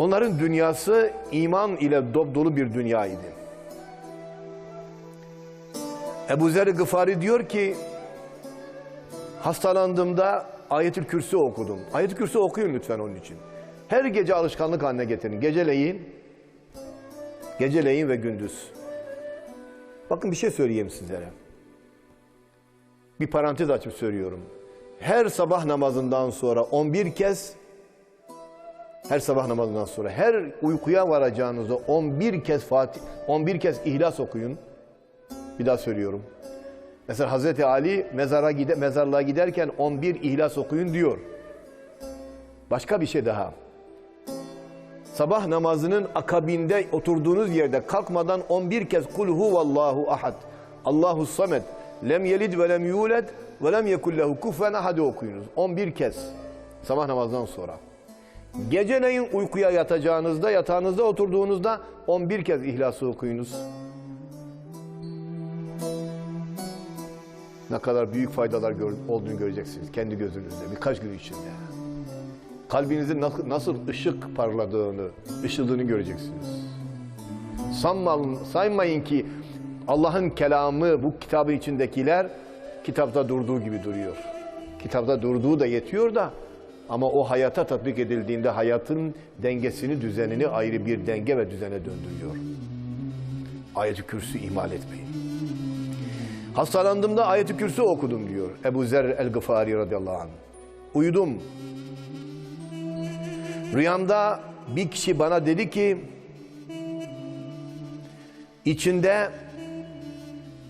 Onların dünyası iman ile dop dolu bir dünyaydı. Ebu Zer Gıfari diyor ki hastalandığımda ayetül kürsü okudum. Ayetül kürsü okuyun lütfen onun için. Her gece alışkanlık haline getirin. Geceleyin, geceleyin ve gündüz. Bakın bir şey söyleyeyim sizlere. Bir parantez açıp söylüyorum. Her sabah namazından sonra 11 kez her sabah namazından sonra her uykuya varacağınızda 11 kez Fatih 11 kez İhlas okuyun. Bir daha söylüyorum. Mesela Hazreti Ali mezara gide, mezarlığa giderken 11 İhlas okuyun diyor. Başka bir şey daha. Sabah namazının akabinde oturduğunuz yerde kalkmadan 11 kez kul huvallahu ahad. Allahu samed. Lem yelid ve lem yulad ve lem yekul lehu kufuven ahad okuyunuz. 11 kez sabah namazdan sonra. Geceleyin uykuya yatacağınızda, yatağınızda oturduğunuzda 11 kez İhlas'ı okuyunuz. Ne kadar büyük faydalar gör, olduğunu göreceksiniz kendi gözünüzde birkaç gün içinde. Kalbinizin nasıl, nasıl ışık parladığını, ışıldığını göreceksiniz. Sanmayın, saymayın ki Allah'ın kelamı, bu kitabın içindekiler kitapta durduğu gibi duruyor. Kitapta durduğu da yetiyor da ama o hayata tatbik edildiğinde hayatın dengesini, düzenini ayrı bir denge ve düzene döndürüyor. Ayet-i Kürsü ihmal etmeyin. Hastalandığımda ayet-i kürsü okudum diyor Ebu Zer el-Gıfari radıyallahu anh. Uyudum. Rüyamda bir kişi bana dedi ki içinde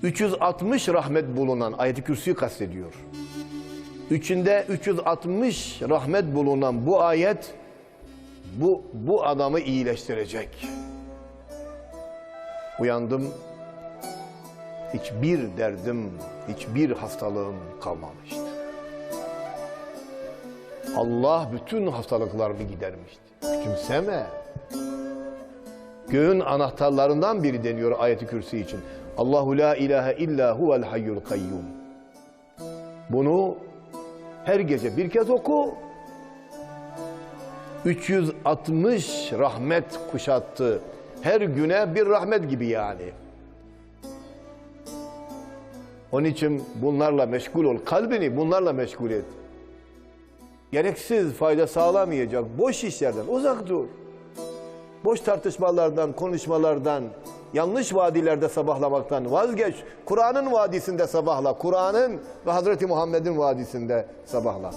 360 rahmet bulunan ayet-i kürsüyü kastediyor. İçinde 360 rahmet bulunan bu ayet bu, bu adamı iyileştirecek. Uyandım. Hiçbir derdim, hiçbir hastalığım kalmamıştı. Allah bütün hastalıklarımı gidermişti. Küçümseme. Göğün anahtarlarından biri deniyor ayeti kürsü için. Allahu la ilahe illa huvel hayyul kayyum. Bunu her gece bir kez oku. 360 rahmet kuşattı. Her güne bir rahmet gibi yani. Onun için bunlarla meşgul ol. Kalbini bunlarla meşgul et. Gereksiz fayda sağlamayacak boş işlerden uzak dur. Boş tartışmalardan, konuşmalardan, yanlış vadilerde sabahlamaktan vazgeç. Kur'an'ın vadisinde sabahla. Kur'an'ın ve Hazreti Muhammed'in vadisinde sabahla.